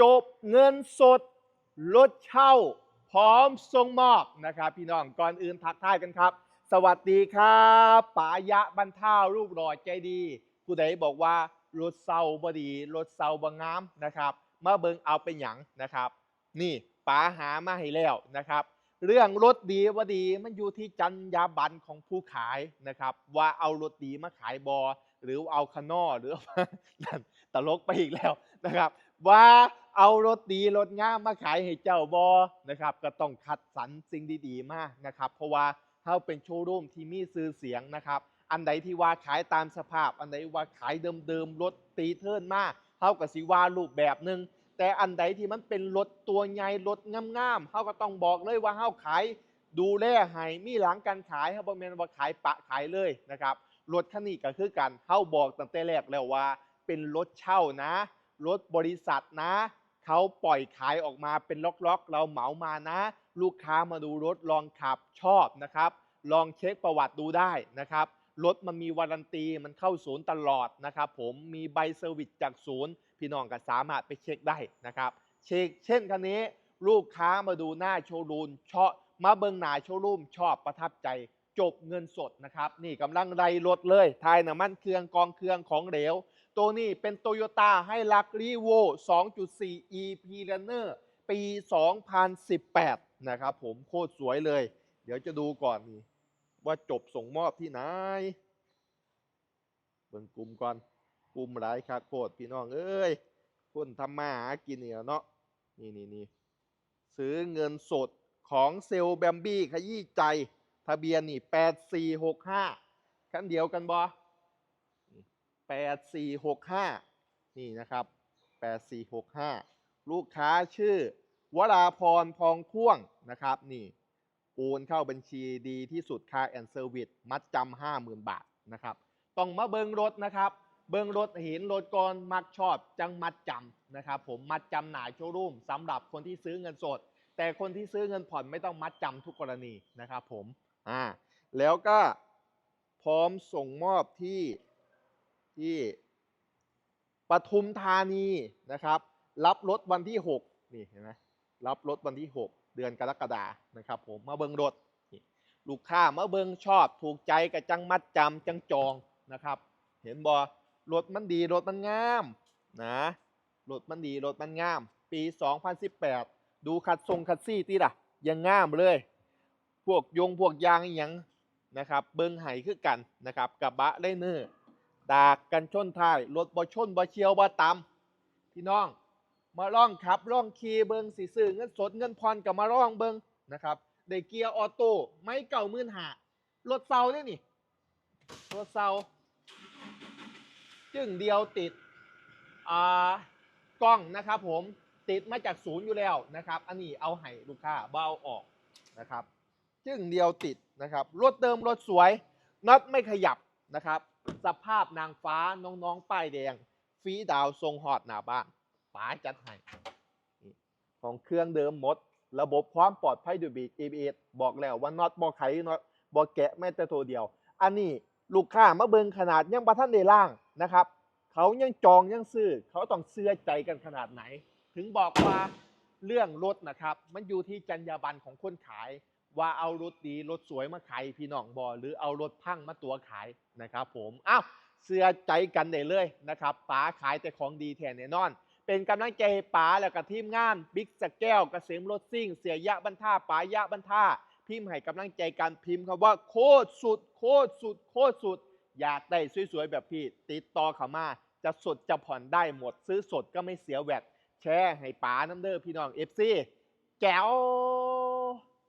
จบเงินสดรถเช่า พร้อมส่งมอบนะครับ พี่น้องก่อนอื่นทักทายกันครับ สวัสดีครับป๋ายะบรรเทารูปหล่อใจดีผู้ใดบอกว่ารถเซาบดีรถเซาบางามนะครับมาเบิงเอาเป็นหยังนะครับ นี่ป๋าหามาให้แล้วนะครับ เรื่องรถดีว่าดีมันอยู่ที่จรรยาบรรณของผู้ขายนะครับ ว่าเอารถดีมาขายบอ หรือเอาคานอหรือตลกไปอีกแล้วนะครับ ว่าเอารถดีรถงามมาขายให้เจ้าบอนะครับ ก็ต้องคัดสรรสิ่งดีๆ มากนะครับ เพราะว่าเขาเป็นโชว์รูมที่มีซื้อเสียงนะครับ อันใดที่ว่าขายตามสภาพ อันใดว่าขายเดิมๆรถตีเทิร์นมากเขากับสิว่ารูปแบบหนึ่ง แต่อันใดที่มันเป็นรถตัวใหญ่รถงามๆเขาก็ต้องบอกเลยว่าเขาขายดูแลให้มีหลังการขายเขาบอกแมนว่าขายปะขายเลยนะครับรถคันนี้ก็คือกันเขาบอกตั้งแต่แรกแล้วว่า เป็นรถเช่านะรถบริษัทนะเขาปล่อยขายออกมาเป็นล็อกๆ เราเหมามานะ ลูกค้ามาดูรถลองขับชอบนะครับ ลองเช็คประวัติดูได้นะครับ รถมันมีวารันตีมันเข้าศูนย์ตลอดนะครับผมมีใบเซอร์วิสจากศูนย์ พี่น้องก็สามารถไปเช็คได้นะครับเช็คเช่นคันนี้ลูกค้ามาดูหน้าโชว์รูมชอบมาเบิงหน้าโชว์รูมชอบประทับใจจบเงินสดนะครับนี่กำลังไล่รถเลยทายน้ำมันเครื่องกองเครื่องของเหลว ตัวนี้เป็นโตโยต้าให้ลักรีโว2.4 EP Runner ปี 2018 นะครับผมโคตรสวยเลย เดี๋ยวจะดูก่อนนี่ ว่าจบส่งมอบที่ไหนเบิ่งกลุ่มก่อนกลุ่มหลายคักโคตรพี่น้องเอ้ยคนทำมาหากินเนี่ยเนาะนี่นี่นี่ซื้อเงินสดของเซลแบมบี้ขยี้ใจ ทะเบียนนี่แปดสี่หกห้าคันเดียวกันบอแปดสี่หกห้านี่นะครับแปดสี่หกห้าลูกค้าชื่อ วราพรพองพ่วงนะครับ นี่ โอนเข้าบัญชีดีที่สุดค่าแอนเซอร์วิสมัดจำห้าหมื่นบาทนะครับต้องมาเบิงรถนะครับเบิงรถเห็นรถก่อนมักชอบจังมัดจำนะครับผมมัดจำหนาโชว์รูมสำหรับคนที่ซื้อเงินสด แต่คนที่ซื้อเงินผ่อนไม่ต้องมัดจำทุกกรณีนะครับผมอ่าแล้วก็พร้อมส่งมอบที่ที่ปทุมธานีนะครับ รับรถวันที่6นี่เห็นไหมรับรถวันที่ 6 เดือนกรกฎานะครับผมมาเบิงรถลูกค้ามาเบิงชอบ ถูกใจกับจังมัดจำจังจองนะครับ เห็นบอรถมันดีรถมันงามนะรถมันดีรถมันงาม ปี 2018 ดูคัดทรงคัดซี่ตีล่ะ ยังงามเลย พวกยงพวกยางอหยังนะครับ เบิงไห้คือกันนะครับกับบะไลเนอร์ดากกันชนท้ายรถบ่ชนบ่เชียวบ่ตำพี่น้อง มาล่องขับล่องขี่เบิงสีซื้อเงินสดเงินพรกับมาล่องเบิงนะครับได้เกียร์ออโต้ไม่เก่ามื่นหารถเซาเนี่ยนี่รถเซาจึงเดียวติดอ่ากล้องนะครับผมติดมาจากศูนย์อยู่แล้วนะครับ อันนี้เอาให้ลูกค้าเบาออกนะครับ จึงเดียวติดนะครับรถเดิมรถสวยน็อตไม่ขยับนะครับ สภาพนางฟ้าน้องๆป้ายแดงฟีดาวทรงฮอตหน้าบ้าน ป๋าจัดให้ของเครื่องเดิมหมด ระบบความปลอดภัยด้วยบี ABS บอกแล้วว่าน็อตบอไขน็อตบอแกะแม้แต่ตัวเดียว อันนี้ลูกค้ามาเบิงขนาดยังบัทันได้ล่างนะครับ เขายังจองยังซื้อ เขาต้องเสื้อใจกันขนาดไหน ถึงบอกว่าเรื่องรถนะครับ มันอยู่ที่จรรยาบรรณของคนขายว่าเอารถดีรถสวยมาขายพี่น้องบอหรือเอารถพังมาตัวขายนะครับ ผมอ้าวเสื้อใจกันได้เลยนะครับป๋าขายแต่ของดีแท้แน่นอน เป็นกำลังใจให้ป๋าแล้วกับทีมงานบิ๊กสแก้วเกษมรถซิ่ง เสียยะบรรท่าป๋ายะบรรท่าพิมพ์ให้กำลังใจการพิมพ์คำว่าโคตรสุด โคตรสุด โคตรสุด อยากได้สวยๆแบบพี่ ติดต่อเขามา จะสดจะผ่อนได้หมดซื้อสดก็ไม่เสียแวดแชร์ให้ป๋าน้ำเด้อพี่น้องเอฟซีแจ๋ว